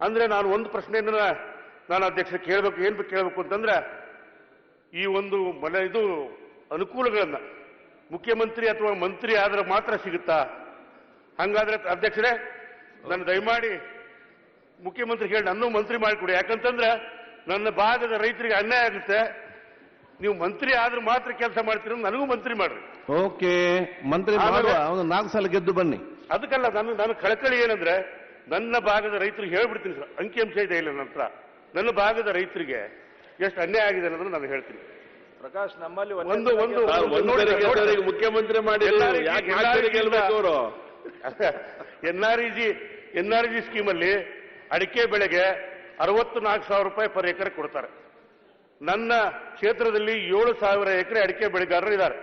ಅಂದ್ರೆ ನಾನು ಒಂದು ಪ್ರಶ್ನೆ ನಾನು ಅಧ್ಯಕ್ಷ ಕೇಳಬೇಕು ಏನ್ ಕೇಳಬೇಕು ಅಂತಂದ್ರೆ ಈ ಒಂದು ಮನೆ ಇದು ಅನುಕೂಲಗಳನ್ನ ಮುಖ್ಯಮಂತ್ರಿ ಅಥವಾ ಮಂತ್ರಿ ಆದ್ರೆ ಮಾತ್ರ ಸಿಗುತ್ತಾ? ಹಂಗಾದ್ರೆ ಅಧ್ಯಕ್ಷರೇ ನಾನು ದಯಮಾಡಿ ಮುಖ್ಯಮಂತ್ರಿ ಹೇಳಿ ನನ್ನೂ ಮಂತ್ರಿ ಮಾಡಿಕೊಡಿ. ಯಾಕಂತಂದ್ರೆ ನನ್ನ ಭಾಗದ ರೈತರಿಗೆ ಅನ್ಯಾಯ ಆಗುತ್ತೆ. ನೀವು ಮಂತ್ರಿ ಆದ್ರೆ ಮಾತ್ರ ಕೆಲಸ ಮಾಡ್ತೀರ ನನಗೂ ಮಂತ್ರಿ ಮಾಡ್ರಿ. ಓಕೆ ಮಂತ್ರಿ ನಾಲ್ಕು ಸಲ ಗೆದ್ದು ಬನ್ನಿ. ಅದಕ್ಕಲ್ಲ ನಾನು ನಾನು ಕಳಕಳಿ ಏನಂದ್ರೆ ನನ್ನ ಭಾಗದ ರೈತರಿಗೆ ಹೇಳ್ಬಿಡ್ತೀನಿ ಸರ್. ಅಂಕಿಅಂಶ ಇದೆ ಇಲ್ಲ ನಂತರ ನನ್ನ ಭಾಗದ ರೈತರಿಗೆ ಎಷ್ಟು ಅನ್ಯಾಯ ಆಗಿದೆ ಅನ್ನೋದನ್ನು ನಾನು ಹೇಳ್ತೀನಿ. ಪ್ರಕಾಶ್ ನಮ್ಮಲ್ಲಿ ಒಂದು ಒಂದು. ಮುಖ್ಯಮಂತ್ರಿ ಮಾಡಿ N R E G N R G ಸ್ಕೀಮಲ್ಲಿ ಅಡಿಕೆ ಬೆಳೆಗೆ ಅರವತ್ತು ನಾಲ್ಕು ಸಾವಿರ ರೂಪಾಯಿ ಪರ್ ಎಕರೆ ಕೊಡ್ತಾರೆ. ನನ್ನ ಕ್ಷೇತ್ರದಲ್ಲಿ ಏಳು ಸಾವಿರ ಎಕರೆ ಅಡಿಕೆ ಬೆಳೆಗಾರರು ಇದ್ದಾರೆ.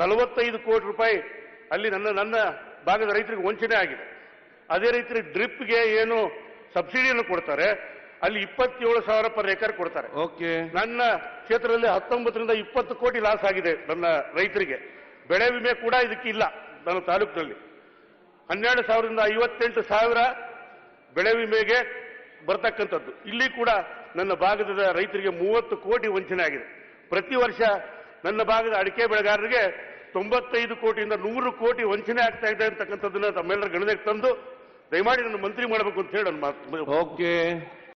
ನಲವತ್ತೈದು ಕೋಟಿ ರೂಪಾಯಿ ಅಲ್ಲಿ ನನ್ನ ನನ್ನ ಭಾಗದ ರೈತರಿಗೆ ವಂಚನೆ ಆಗಿದೆ. ಅದೇ ರೀತಿ ಡ್ರಿಪ್ಗೆ ಏನು ಸಬ್ಸಿಡಿಯನ್ನು ಕೊಡ್ತಾರೆ ಅಲ್ಲಿ ಇಪ್ಪತ್ತೇಳು ಸಾವಿರ ಪರ್ ಎಕರ್ ಕೊಡ್ತಾರೆ. ಓಕೆ. ನನ್ನ ಕ್ಷೇತ್ರದಲ್ಲಿ ಹತ್ತೊಂಬತ್ತರಿಂದ ಇಪ್ಪತ್ತು ಕೋಟಿ ಲಾಸ್ ಆಗಿದೆ ನನ್ನ ರೈತರಿಗೆ. ಬೆಳೆ ವಿಮೆ ಕೂಡ ಇದಕ್ಕೆ ಇಲ್ಲ ನನ್ನ ತಾಲೂಕಿನಲ್ಲಿ ಹನ್ನೆರಡು ಸಾವಿರದಿಂದ ಐವತ್ತೆಂಟು ಸಾವಿರ ಬೆಳೆ ವಿಮೆಗೆ ಬರ್ತಕ್ಕಂಥದ್ದು. ಇಲ್ಲಿ ಕೂಡ ನನ್ನ ಭಾಗದ ರೈತರಿಗೆ ಮೂವತ್ತು ಕೋಟಿ ವಂಚನೆ ಆಗಿದೆ. ಪ್ರತಿ ವರ್ಷ ನನ್ನ ಭಾಗದ ಅಡಿಕೆ ಬೆಳೆಗಾರರಿಗೆ ತೊಂಬತ್ತೈದು ಕೋಟಿಯಿಂದ ನೂರು ಕೋಟಿ ವಂಚನೆ ಆಗ್ತಾ ಇದೆ ಅಂತಕ್ಕಂಥದ್ದನ್ನು ತಮ್ಮೆಲ್ಲರ ಗಣನೆಗೆ ತಂದು ದಯಮಾಡಿ ನನ್ನ ಮಂತ್ರಿ ಮಾಡಬೇಕು ಅಂತ ಹೇಳಿ ನನ್ನ ಓಕೆ